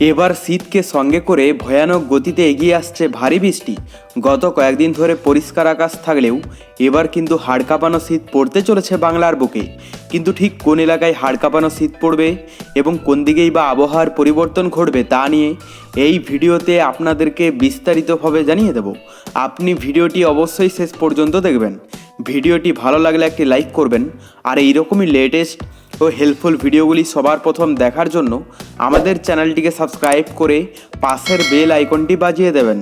এবার শীতকে সঙ্গে করে ভয়ানক গতিতে এগিয়ে আসছে ভারী বৃষ্টি। গত কয়েকদিন ধরে পরিষ্কার আকাশ থাকলেও এবার কিন্তু হাড় কাঁপানো শীত পড়তে চলেছে বাংলার বুকে। কিন্তু ঠিক কোন এলাকায় হাড় কাঁপানো শীত পড়বে এবং কোন দিকেই বা আবহাওয়ার পরিবর্তন ঘটবে তা নিয়ে এই ভিডিওতে আপনাদেরকে বিস্তারিতভাবে জানিয়ে দেব। আপনি ভিডিওটি অবশ্যই শেষ পর্যন্ত দেখবেন। ভিডিওটি ভালো লাগলে একটি লাইক করবেন। আর এইরকমই লেটেস্ট ও হেল্পফুল ভিডিওগুলি সবার প্রথম দেখার জন্য আমাদের চ্যানেলটিকে সাবস্ক্রাইব করে পাশের বেল আইকনটি বাজিয়ে দেবেন।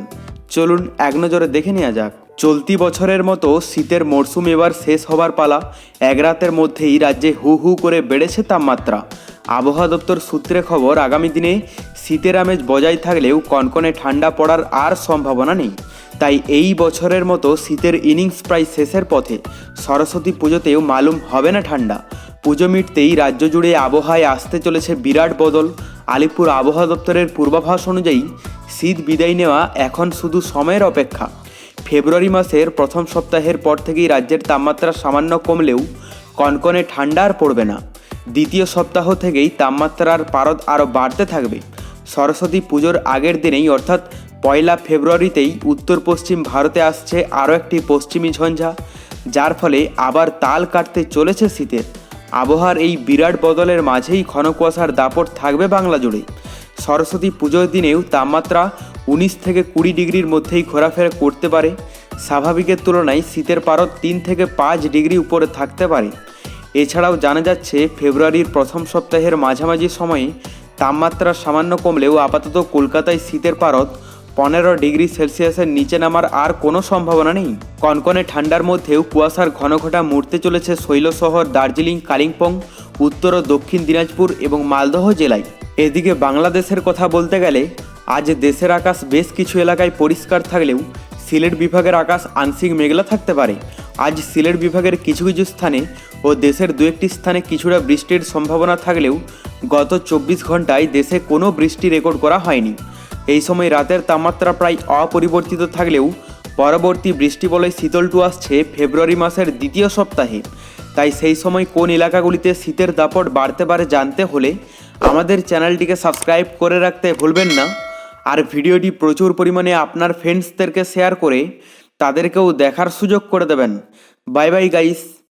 চলুন এক নজরে দেখে নেওয়া যাক। চলতি বছরের মতো শীতের মরশুম এবার শেষ হবার পালা। এক রাতের মধ্যেই রাজ্যে হু হু করে বেড়েছে তাপমাত্রা। আবহাওয়া দপ্তর সূত্রে খবর, আগামী দিনে শীতের আমেজ বজায় থাকলেও কনকনে ঠান্ডা পড়ার আর সম্ভাবনা নেই। তাই এই বছরের মতো শীতের ইনিংস প্রায় শেষের পথে সরস্বতী পুজোতেও মালুম হবে না ঠান্ডা। পুজো মিটতেই রাজ্য জুড়ে আবহাওয়ায় আসতে চলেছে বিরাট বদল। আলিপুর আবহাওয়া দপ্তরের পূর্বাভাস অনুযায়ী শীত বিদায় নেওয়া এখন শুধু সময়ের অপেক্ষা। ফেব্রুয়ারি মাসের প্রথম সপ্তাহের পর থেকেই রাজ্যের তাপমাত্রা সামান্য কমলেও কনকনে ঠান্ডা আর পড়বে না। দ্বিতীয় সপ্তাহ থেকেই তাপমাত্রার পারদ আরও বাড়তে থাকবে। সরস্বতী পুজোর আগের দিনেই অর্থাৎ পয়লা ফেব্রুয়ারিতেই উত্তর পশ্চিম ভারতে আসছে আরও একটি পশ্চিমী ঝঞ্ঝা, যার ফলে আবার তাল কাটতে চলেছে শীতের। আবহাওয়ার এই বিরাট বদলের মাঝেই ঘন কুয়াশার দাপট থাকবে বাংলা জুড়ে। সরস্বতী পুজোর দিনেও তাপমাত্রা উনিশ থেকে কুড়ি ডিগ্রির মধ্যেই ঘোরাফেরা করতে পারে। স্বাভাবিকের তুলনায় শীতের পারদ তিন থেকে পাঁচ ডিগ্রি উপরে থাকতে পারে। এছাড়াও জানা যাচ্ছে, ফেব্রুয়ারির প্রথম সপ্তাহের মাঝামাঝি সময়ে তাপমাত্রা সামান্য কমলেও আপাতত কলকাতায় শীতের পারদ পনেরো ডিগ্রি সেলসিয়াসের নিচে নামার আর কোনো সম্ভাবনা নেই। কনকনে ঠান্ডার মধ্যেও কুয়াশার ঘনঘটা মুড়তে চলেছে শৈলশহর দার্জিলিং, কালিম্পং, উত্তর ও দক্ষিণ দিনাজপুর এবং মালদহ জেলায়। এদিকে বাংলাদেশের কথা বলতে গেলে, আজ দেশের আকাশ বেশ কিছু এলাকায় পরিষ্কার থাকলেও সিলেট বিভাগের আকাশ আংশিক মেঘলা থাকতে পারে। আজ সিলেট বিভাগের কিছু কিছু স্থানে ও দেশের দু একটি স্থানে কিছুটা বৃষ্টির সম্ভাবনা থাকলেও গত চব্বিশ ঘন্টায় দেশে কোনো বৃষ্টি রেকর্ড করা হয়নি। এই সময় রাতের তাপমাত্রা প্রায় অপরিবর্তিত থাকলেও পরবর্তী বৃষ্টি বলয় শীতলটু আসছে ফেব্রুয়ারি মাসের দ্বিতীয় সপ্তাহে। তাই সেই সময় কোন এলাকাগুলিতে শীতের দাপট বাড়তে পারে জানতে হলে আমাদের চ্যানেলটিকে সাবস্ক্রাইব করে রাখতে ভুলবেন না। আর ভিডিওটি প্রচুর পরিমাণে আপনার ফ্রেন্ডসদেরকে শেয়ার করে তাদেরকেও দেখার সুযোগ করে দেবেন। Bye bye guys